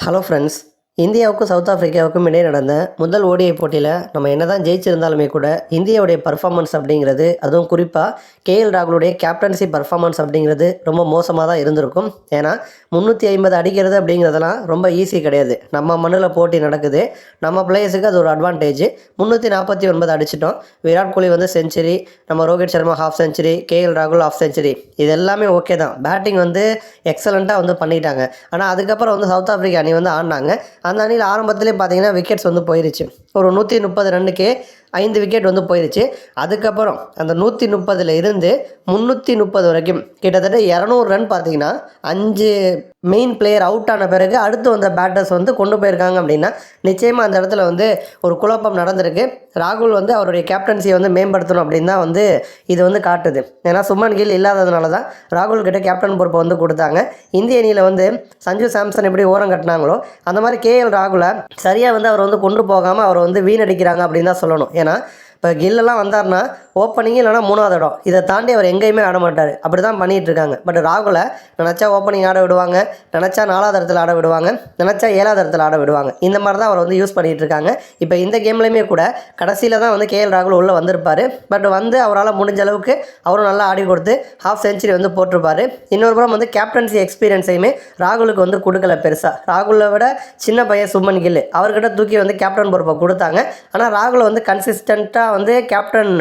Hello friends இந்தியாவுக்கும் south ஆஃப்ரிக்காவுக்கும் இடையே நடந்த முதல் ஓடிஐ போட்டியில் நம்ம என்ன தான் ஜெயிச்சிருந்தாலுமே கூட இந்தியாவுடைய பர்ஃபார்மன்ஸ் அப்படிங்கிறது அதுவும் குறிப்பாக கேஎல் ராகுலுடைய கேப்டன்சி பர்ஃபார்மன்ஸ் அப்படிங்கிறது ரொம்ப மோசமாக தான் இருந்திருக்கும். ஏன்னா முந்நூற்றி ஐம்பது அடிக்கிறது அப்படிங்கிறதெல்லாம் ரொம்ப ஈஸி கிடையாது. நம்ம மண்ணில் போட்டி நடக்குது. நம்ம பிளேயர்ஸுக்கு அது ஒரு அட்வான்டேஜ் முந்நூற்றி நாற்பத்தி ஒன்பது அடிச்சிட்டோம். விராட் கோலி வந்து செஞ்சுரி நம்ம Rohit Sharma half century KL ராகுல் ஹாஃப் செஞ்சுரி இது எல்லாமே ஓகே தான். பேட்டிங் வந்து எக்ஸலண்ட்டாக வந்து பண்ணிட்டாங்க. ஆனால் அதுக்கப்புறம் வந்து சவுத் ஆஃப்ரிக்கா அணி வந்து ஆடினாங்க. அந்த அணியில் ஆரம்பத்திலே பார்த்தீங்கன்னா விக்கெட்ஸ் வந்து போயிருச்சு. ஒரு நூற்றி முப்பது ரன்னுக்கே ஐந்து விக்கெட் வந்து போயிடுச்சு அதுக்கப்புறம் அந்த நூற்றி முப்பதில் இருந்து முந்நூற்றி முப்பது வரைக்கும் கிட்டத்தட்ட இரநூறு ரன் பார்த்தீங்கன்னா அஞ்சு மெயின் பிளேயர் அவுட் ஆன பிறகு அடுத்து வந்த பேட்டர்ஸ் வந்து கொண்டு போயிருக்காங்க அப்படின்னா நிச்சயமாக அந்த இடத்துல வந்து ஒரு குழப்பம் நடந்திருக்கு. ராகுல் வந்து அவருடைய கேப்டன்சியை வந்து மேம்படுத்தணும் அப்படின்னு தான் வந்து இது வந்து காட்டுது. ஏன்னா சுமன் கில் இல்லாததுனால தான் ராகுல் கிட்ட கேப்டன் பொறுப்பை வந்து கொடுத்தாங்க. இந்திய அணியில் வந்து சஞ்சு சாம்சன் எப்படி ஓரம் கட்டினாங்களோ அந்த மாதிரி கேஎல் ராகுலை சரியாக வந்து அவர் வந்து கொண்டு போகாமல் அவரை வந்து வீணடிக்கிறாங்க அப்படின்னு தான் சொல்லணும். ஏன்னா இப்போ கில்லெல்லாம் வந்தார்னா ஓப்பனிங் இல்லைனா மூணாவது இடம். இதை தாண்டி அவர் எங்கேயுமே ஆட மாட்டார். அப்படி தான் பண்ணிகிட்டு இருக்காங்க. பட் ராகுலை நினச்சா ஓப்பனிங் ஆட விடுவாங்க. நினச்சா நாலாவது இடத்துல ஆட விடுவாங்க. நினச்சா ஏழாவது இடத்துல ஆட விடுவாங்க. இந்த மாதிரி தான் அவர் வந்து யூஸ் பண்ணிகிட்டு இருக்காங்க. இப்போ இந்த கேம்லேயுமே கூட கடைசியில் தான் வந்து கேஎல் ராகுல் உள்ளே வந்திருப்பார். பட் வந்து அவரால் முடிஞ்ச அளவுக்கு அவரும் நல்லா ஆடி கொடுத்து ஹாஃப் செஞ்சுரி வந்து போட்டிருப்பார். இன்னொரு புறம் வந்து கேப்டன்சி எக்ஸ்பீரியன்ஸையுமே ராகுலுக்கு வந்து கொடுக்கல பெருசாக ராகுலை விட சின்ன பையன் சுமன் கில் அவர்கிட்ட தூக்கி வந்து கேப்டன் பொறுப்பை கொடுத்தாங்க. ஆனால் ராகுலை வந்து கன்சிஸ்டண்ட்டாக வந்து கேப்டன்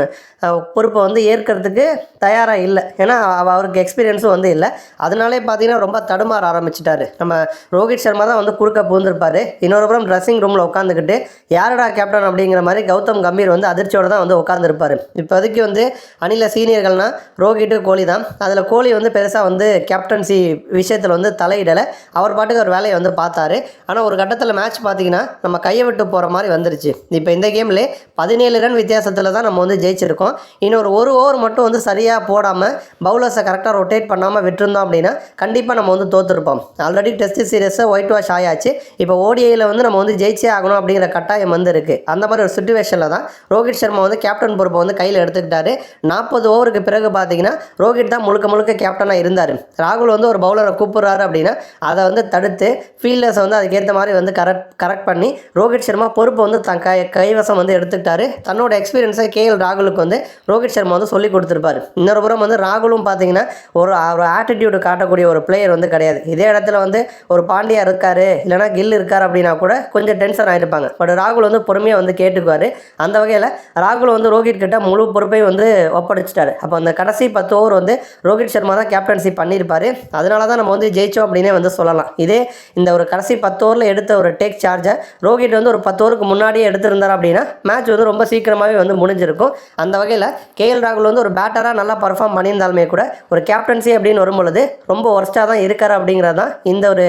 பொறுப்பை வந்து ஏற்கிறதுக்கு தயாராக இல்லை. ஏன்னா அவருக்கு எக்ஸ்பீரியன்ஸும் வந்து இல்லை. அதனாலே பார்த்தீங்கன்னா ரொம்ப தடுமாற ஆரம்பிச்சிட்டாரு. நம்ம ரோஹித் சர்மா தான் வந்து குறுக்க பூந்திருப்பார் இன்னொரு புறம் ட்ரெஸ்ஸிங் ரூமில் உட்காந்துக்கிட்டு யாரடா கேப்டன் அப்படிங்கிற மாதிரி கௌதம் கம்பீர் வந்து அதிர்ச்சியோட தான் வந்து உட்காந்துருப்பார் இப்போதைக்கு வந்து அணில சீனியர்கள்னா ரோஹிட்டு கோலி தான். அதில் கோலி வந்து பெருசாக வந்து கேப்டன்சி விஷயத்தில் வந்து தலையிடலை. அவர் பாட்டுக்கு ஒரு வேலையை வந்து பார்த்தாரு. ஆனால் ஒரு கட்டத்தில் மேட்ச் பார்த்தீங்கன்னா நம்ம கையை விட்டு போகிற மாதிரி வந்துருச்சு. இப்போ இந்த கேம்லேயே பதினேழு ரன் வித்தியாசத்தில் தான் நம்ம வந்து ஜெயிச்சிருக்கோம். இன்னொரு ஒரு ஓவர் மட்டும் வந்து சரியாக போடாமல் பவுலர்ஸை கரெக்டாக ரொட்டேட் பண்ணாமல் விட்டுருந்தோம் அப்படின்னா கண்டிப்பாக நம்ம வந்து தோற்றுருப்போம் ஆல்ரெடி டெஸ்ட் சீரியஸை ஒயிட் வாஷ் ஆயாச்சு. இப்போ ஓடிஐயில் வந்து நம்ம வந்து ஜெயிச்சே ஆகணும் அப்படிங்கிற கட்டாயம் வந்து இருக்குது அந்த மாதிரி ஒரு சுச்சுவேஷனில் தான் ரோஹித் சர்மா வந்து கேப்டன் பொறுப்பை வந்து கையில் எடுத்துக்கிட்டாரு. நாற்பது ஓவருக்கு பிறகு பார்த்தீங்கன்னா ரோஹித் தான் முழுக்க முழுக்க கேப்டனாக இருந்தார். ராகுல் வந்து ஒரு பவுலரை கூப்பிட்றாரு அப்படின்னா அதை வந்து தடுத்து ஃபீல்டர்ஸை வந்து அதுக்கேற்ற மாதிரி வந்து கரெக்ட் கரெக்ட் பண்ணி ரோஹித் சர்மா பொறுப்பை வந்து தன் கை கைவசம் வந்து எடுத்துக்கிட்டாரு. தன்னோட எக்ஸ்பீரியன்ஸை கேஎல் ராகுலுக்கு வந்து ரோஹித் சர்மா வந்து சொல்லி கொடுத்துருப்பாரு. இன்னொரு புறம் வந்து ராகுலும் பார்த்தீங்கன்னா ஒரு ஒரு ஆட்டிடியூடு காட்டக்கூடிய ஒரு பிளேயர் வந்து கிடையாது. இதே இடத்துல வந்து ஒரு பாண்டியா இருக்காரு இல்லைனா கில் இருக்கார் அப்படின்னா கூட கொஞ்சம் டென்ஷன் ஆகிருப்பாங்க பட் ராகுல் வந்து பொறுமையாக வந்து கேட்டுக்குவார். அந்த வகையில் ராகுல் வந்து ரோஹித் கிட்ட முழு பொறுப்பையும் வந்து ஒப்படைச்சிட்டாரு. அப்போ அந்த கடைசி பத்து ஓவர் வந்து ரோஹித் சர்மா தான் கேப்டன்சி பண்ணியிருப்பாரு. அதனால தான் நம்ம வந்து ஜெயிச்சோம் அப்படின்னே வந்து சொல்லலாம். இதே இந்த ஒரு கடைசி பத்து ஓவரில் எடுத்த ஒரு டேக் சார்ஜை ரோஹித் வந்து ஒரு பத்து ஓவருக்கு முன்னாடியே எடுத்திருந்தார் அப்படின்னா மேட்ச் வந்து ரொம்ப சீக்கிரமாகவே வந்து முடிஞ்சிருக்கும். அந்த வகையில் கேஎல் ராகுல் வந்து ஒரு பேட்டராக நல்லா பர்ஃபார்ம் பண்ணியிருந்தாலுமே கூட ஒரு கேப்டன்சி அப்படின்னு வரும்பொழுது ரொம்ப ஒர்ஸ்ட்டாக தான் இருக்கார் அப்படிங்கிறது தான் இந்த ஒரு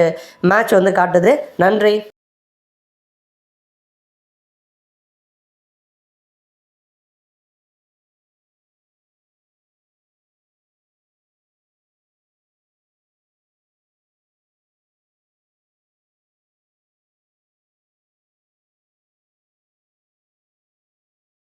மேட்ச் வந்து காட்டுது. நன்றி.